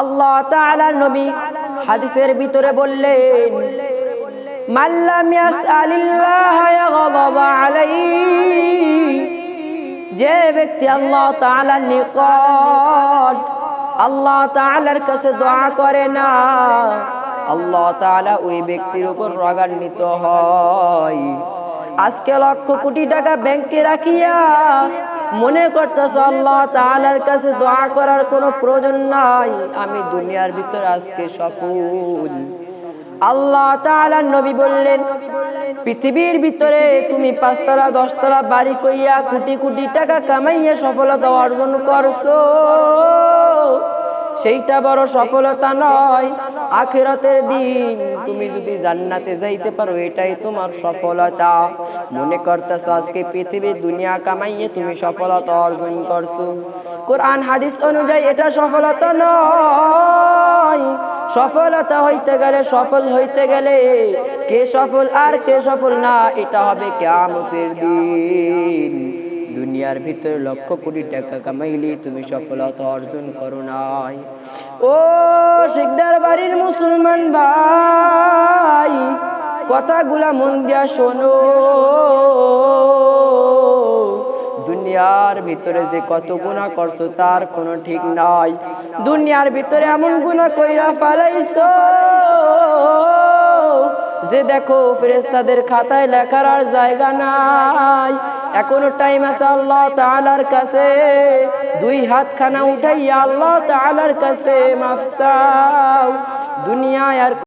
আল্লাহ তাআলা নবী হাদিসের ভিতরে বললেন মাল্লাম ইয়াসআলিল্লাহ ইয়াগদাব আলাইহি যে ব্যক্তি আল্লাহ তাআলার নিকট আল্লাহ তাআলার কাছে দোয়া করে না, আল্লাহ তাআলা ওই ব্যক্তির উপর রাগান্বিত হয়। আজকে লক্ষ কোটি টাকা ব্যাংকে রাখিয়া মনে করতেছ আল্লাহ তাআলার কাছে দোয়া করার কোনো প্রয়োজন নাই। আমি দুনিয়ার ভিতর আজকে সফল। আল্লাহ তাআলা নবী বললেন, পৃথিবীর ভিতরে তুমি পাঁচতলা, দশতলা বাড়ি কইয়া কোটি কোটি টাকা কামাইয়া সফলতা অর্জন করছ। সেইটা বড় সফলতা নয়। আখেরাতের দিন, তুমি যদি জান্নাতে যাইতে পারো, এটাই তোমার সফলতা। মনে করতেছো, আজকে পৃথিবীর দুনিয়া কামাইয়ে তুমি সফলতা অর্জন করছ। কোরআন, হাদিস অনুযায়ী এটা সফলতা নয়। সফলতা হইতে গেলে সফল হইতে গেলে কে সফল আর কে সফল না, এটা হবে কেয়ামতের দিন। দুনিয়ার ভিতরে লক্ষ কোটি টাকা কামাইলে তুমি সফলতা অর্জন করো নাই। ও শিকদার বাড়ির মুসলমান ভাই, কথাগুলা মন দিয়া শোনো। দুনিয়ার ভিতরে যে কত গুণা করছ তার কোনো ঠিক নাই। দুনিয়ার ভিতরে এমন গুণা কইরা ফালাইছো। যে দেখো ফেরেস্তাদের খাতায় লেখার আর জায়গা নাই। এখনও টাইম আছে আল্লাহ তালার কাছে। দুই হাত খানা উঠাইয়া আল্লাহ তালার কাছে মাফসাও দুনিয়ায় আর